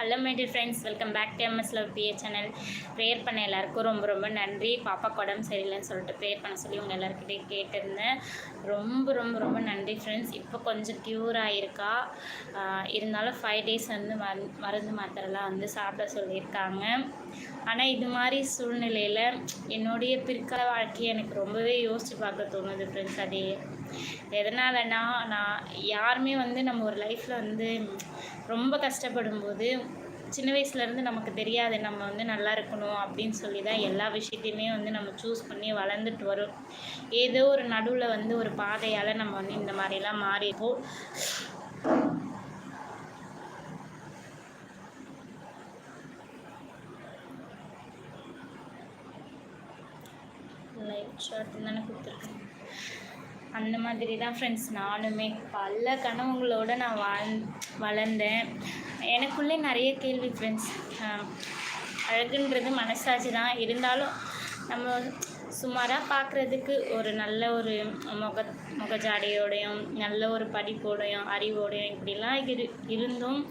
Hello my dear friends welcome back to M S love B A channel prayer பண்ண எல்லாருக்கும் ரொம்ப ரொம்ப நன்றி. பாப்பாக்கு உடம்பு சரியில்லைன்னு சொல்லிட்டு ப்ரேயர் பண்ண சொல்லி உங்கள் எல்லாருக்கிட்டே கேட்டிருந்தேன். ரொம்ப ரொம்ப ரொம்ப நன்றி ஃப்ரெண்ட்ஸ் இப்போ கொஞ்சம் க்யூர் ஆகிருக்கா இருந்தாலும் ஃபைவ் டேஸ் வந்து மரு மருந்து மாத்திரைலாம் வந்து சாப்பிட சொல்லியிருக்காங்க. ஆனால் இது மாதிரி சூழ்நிலையில் என்னுடைய பிற்கால வாழ்க்கையை எனக்கு ரொம்பவே யோசித்து பார்க்க தோணுது ஃப்ரெண்ட்ஸ் அதே எதனாலன்னா நான் யாருமே வந்து நம்ம ஒரு லைஃப்பில் வந்து ரொம்ப கஷ்டப்படும் போது சின்ன வயசுலேருந்து நமக்கு தெரியாது நம்ம வந்து நல்லா இருக்கணும் அப்படின்னு சொல்லி தான் எல்லா விஷயத்தையுமே வந்து நம்ம சூஸ் பண்ணி வளர்ந்துட்டு வரும். ஏதோ ஒரு நடுவில் வந்து ஒரு பாதையால் நம்ம வந்து இந்த மாதிரிலாம் மாறிப்போம் லைட் ஷார்ட் தானே கொடுத்துருக்கேன். அந்த மாதிரி தான் ஃப்ரெண்ட்ஸ் நானுமே. பல கனவுகளோடு நான் வாழ் வளர்ந்தேன். எனக்குள்ளே நிறைய கேள்வி ஃப்ரெண்ட்ஸ் அழகுன்றது மனசாட்சி தான் இருந்தாலும் நம்ம சுமாராக பார்க்குறதுக்கு ஒரு நல்ல ஒரு முக முகஜாடையோடையும் நல்ல ஒரு படிப்போடையும் அறிவோடையும் இப்படிலாம் இரு இருந்தும்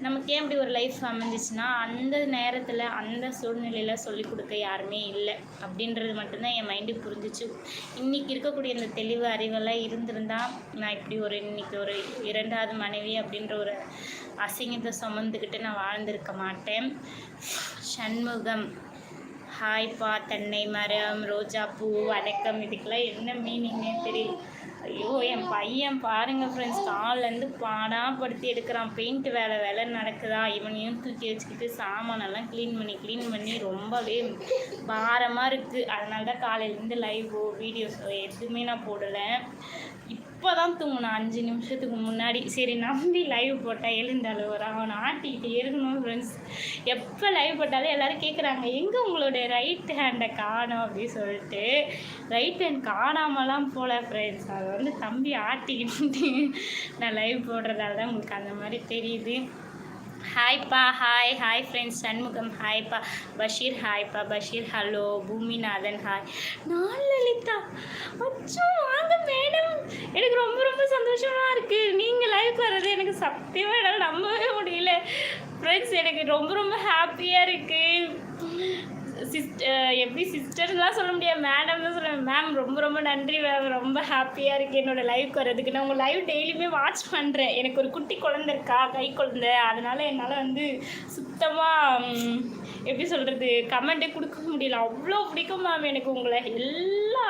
நமக்கு ஏன் இப்படி ஒரு லைஃப் அமைஞ்சிச்சுன்னா அந்த நேரத்தில் அந்த சூழ்நிலையில் சொல்லிக் கொடுக்க யாருமே இல்லை. அப்படின்றது மட்டும்தான் என் மைண்டு புரிஞ்சிச்சு. இன்றைக்கி இருக்கக்கூடிய இந்த தெளிவு அறிவெல்லாம் இருந்திருந்தா நான் இப்படி ஒரு இன்னைக்கு ஒரு இரண்டாவது மனைவி அப்படின்ற ஒரு அசிங்கத்தை சுமந்துக்கிட்டு நான் வாழ்ந்திருக்க மாட்டேன். சண்முகம். ஹாய்ப்பா தென்னை மரம் ரோஜா பூ வணக்கம். இதுக்கெல்லாம் என்ன மீனிங்னே தெரியல. ஐயோ என் பையன் பாருங்கள் ஃப்ரெண்ட்ஸ் கால்லேருந்து பாடாப்படுத்தி எடுக்கிறான். பெயிண்ட் வேலை வேலை நடக்குதா? இவனையும் தூக்கி வச்சுக்கிட்டு சாமானெல்லாம் க்ளீன் பண்ணி க்ளீன் பண்ணி ரொம்பவே பாரமாக இருக்குது அதனால தான் காலையிலேருந்து லைவோ வீடியோஸோ எதுவுமே நான் போடலை. இப்போ தான் தூங்கினேன். அஞ்சு நிமிஷத்துக்கு முன்னாடி. சரி நம்பி லைவ் போட்டால் எழுந்தாலும் ஒரு அவன் ஆட்டிக்கிட்டு இருக்கணும் ஃப்ரெண்ட்ஸ் எப்போ லைவ் போட்டாலும் எல்லோரும் கேட்குறாங்க எங்கே உங்களுடைய ரைட் ஹேண்டை காணோம்? அப்படின்னு சொல்லிட்டு. ரைட் ஹேண்ட் காணாமலாம் போல ஃப்ரெண்ட்ஸ் அதை வந்து தம்பி ஆட்டிக்கிட்டு நான் லைவ் போடுறதால தான் உங்களுக்கு அந்த மாதிரி தெரியுது. ஹாய்ப்பா ஹாய் ஹாய் ஃப்ரெண்ட்ஸ் சண்முகம் ஹாய்ப்பா பஷீர் ஹாய்ப்பா பஷீர் ஹலோ பூமிநாதன் ஹாய் நான் லலிதா. அச்சோ எனக்கு ரொம்ப ரொம்ப சந்தோஷமாக இருக்குது நீங்கள் லைவ் வர்றது எனக்கு சத்தியமாக என்னால் நம்பவே முடியல. ஃப்ரெண்ட்ஸ் எனக்கு ரொம்ப ரொம்ப ஹாப்பியாக இருக்குது சிஸ்டர் எப்படி சிஸ்டர்லாம் சொல்ல முடியாது. மேடம் தான் சொல்லுவேன் மேம் ரொம்ப ரொம்ப நன்றி மேம் ரொம்ப ஹாப்பியாக இருக்குது என்னோடய லைவ் வர்றதுக்கு. நான் உங்கள் லைவ் டெய்லியுமே வாட்ச் பண்ணுறேன் எனக்கு ஒரு குட்டி குழந்தை இருக்கா? கை குழந்தை. அதனால் என்னால் வந்து சுத்தமாக எப்படி சொல்கிறது கமெண்ட்டே கொடுக்க முடியல. அவ்வளோ பிடிக்கும் மேம் எனக்கு உங்களை. எல்லா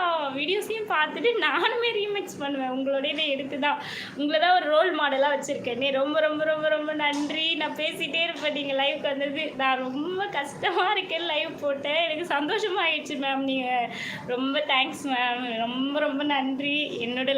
பார்த்துட்டு நானுமே ரீமிக்ஸ் பண்ணுவேன். உங்களோடய எடுத்து தான் உங்களை தான் ஒரு ரோல் மாடலாக வச்சுருக்கேனே ரொம்ப ரொம்ப ரொம்ப ரொம்ப நன்றி. நான் பேசிகிட்டே இருப்பேன். நீங்கள் லைவுக்கு வந்தது. நான் ரொம்ப கஷ்டமாக இருக்கேன் லைவ் போட்டேன். எனக்கு சந்தோஷமாகிடுச்சு மேம் நீங்கள் ரொம்ப தேங்க்ஸ் மேம் ரொம்ப ரொம்ப நன்றி. என்னோட